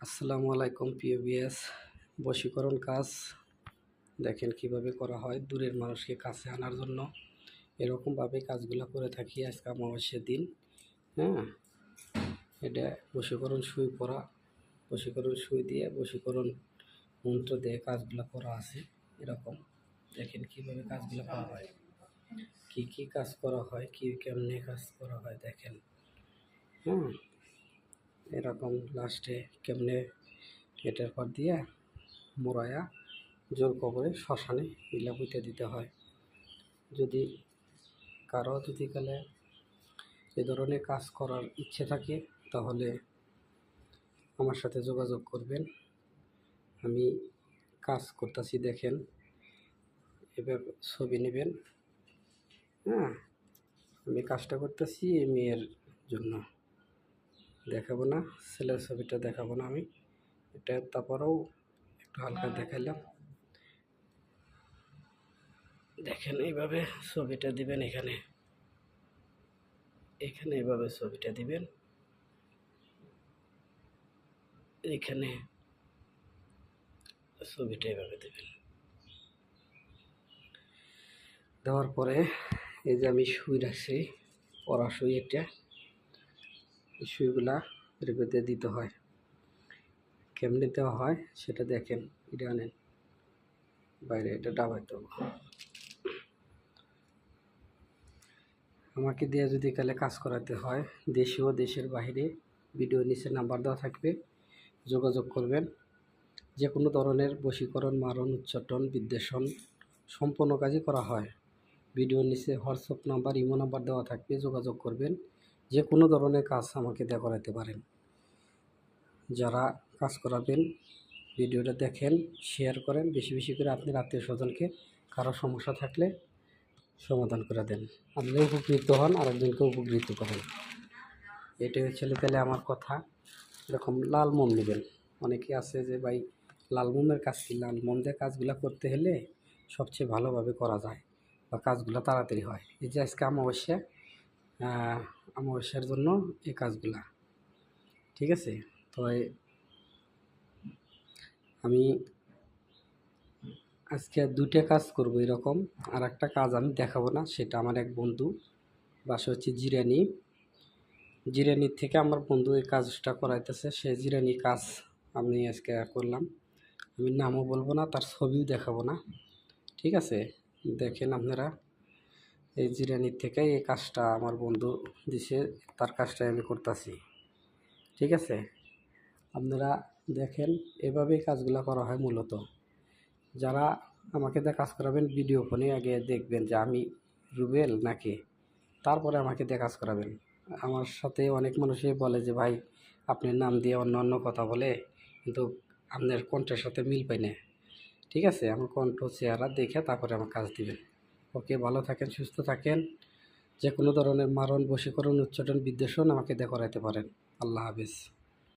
আসসালামু আলাইকুম, প্রিয় বিএস বশীকরণ কাজ দেখেন কীভাবে করা হয় দূরের মানুষকে কাছে আনার জন্য। এরকমভাবে কাজগুলো করে থাকি আজকে অমাবস্যার দিন হ্যাঁ? এটা বশীকরণ সুই পরা, বশীকরণ সুই দিয়ে বশীকরণ মন্ত্র দিয়ে কাজগুলো করা আছে, এরকম। দেখেন কীভাবে কাজগুলো করা হয়। কি কি কাজ করা হয়, কি কেমনে কাজ করা হয়, দেখেন। হ্যাঁ? এরকম লাস্টে কেমনে এটার পর দিয়ে মোড়ায়া জোর কবরে শ্মশানে ইলা পুঁতে দিতে হয়। যদি কারও যদি কালে এ ধরনের কাজ করার ইচ্ছে থাকে, তাহলে আমার সাথে যোগাযোগ করবেন। আমি কাজ করতেছি দেখেন, এবার ছবি নেবেন। হ্যাঁ আমি কাজটা করতেছি এই মেয়ের জন্য। দেখাবো না, ছেলের ছবিটা দেখাবো না আমি। এটা তারপরেও একটু হালকা দেখাইলাম। দেখেন এইভাবে ছবিটা দিবেন এখানে। এখানে এইভাবে ছবিটা দিবেন। এখানে ছবিটা এইভাবে দেবেন। দেওয়ার পরে এই যে আমি শুই রাখছি, পড়া শুই এটা সুইগুলা এর ভেতরে দিতে হয়। কেমনে দেওয়া হয় সেটা দেখেন এটা বাইরে এটা ডাবাইতে হবে আমাকে দিয়ে যদি কালে কাজ করাতে হয় দেশে ও দেশের বাইরে ভিডিও নিচে নাম্বার দেওয়া থাকবে, যোগাযোগ করবেন। যে কোনো ধরনের বশীকরণ, মারণ, উচ্চাটন, বিদ্বেষণ সম্পূর্ণ কাজই করা হয়। ভিডিওর নিচে হোয়াটসঅ্যাপ নাম্বার, ইমো নাম্বার দেওয়া থাকবে, যোগাযোগ করবেন। যে কোনো ধরনের কাজ আমাকে করাতে পারেন। যারা কাজ করাবেন ভিডিওটা দেখেন শেয়ার করেন বেশি বেশি করে আপনার আত্মীয় স্বজনকে কারও সমস্যা থাকলে সমাধান করে দেন। আপনি উপকৃত হন আর আরেকজনকে উপকৃত করেন। এটাই হচ্ছে তাহলে আমার কথা। এরকম লাল মোম নেবেন অনেকে আছে যে ভাই লাল কাজ কি? লাল দিয়ে কাজগুলো করতে হলে সবচেয়ে ভালোভাবে করা যায় বা কাজগুলো তাড়াতাড়ি হয়। এই যে আজকে আহ, অমাবস্যার জন্য এই কাজগুলা। ঠিক আছে? তো আমি আজকে দুইটা কাজ করব এরকম। আর একটা কাজ আমি দেখাবো না, সেটা আমার এক বন্ধু। বাসা হচ্ছে জিরানি। জিরানির থেকে আমার বন্ধু এই কাজটা করাইতেছে। সে জিরানি কাজ আমি আজকে করলাম। আমি নামও বলব না, তার ছবিও দেখাবো না। ঠিক আছে? দেখেন আপনারা। এই জিরানির থেকে এই কাজটা আমার বন্ধু দিছে, তার কাজটাই আমি করতেছি। ঠিক আছে? আপনারা দেখেন, এভাবেই কাজগুলো করা হয় মূলত। যারা আমাকে দিয়ে কাজ করাবেন ভিডিও ফোনে আগে দেখবেন যে আমি রুবেল নাকি? তারপরে আমাকে দিয়ে কাজ করাবেন। আমার সাথে অনেক মানুষই বলে যে, ভাই আপনার নাম দিয়ে অন্য অন্য কথা বলে, কিন্তু আপনার কণ্ঠের সাথে মিল পাই না। ঠিক আছে? আমার কণ্ঠ চেহারা দেখে তারপরে আমার কাজ দিবেন। ওকে ভালো থাকেন, সুস্থ থাকেন। যে কোনো ধরনের মারণ, বশীকরণ উচ্চাটন বিদ্বেষণ আমাকে দেখাইতে পারেন। আল্লাহ হাফিজ।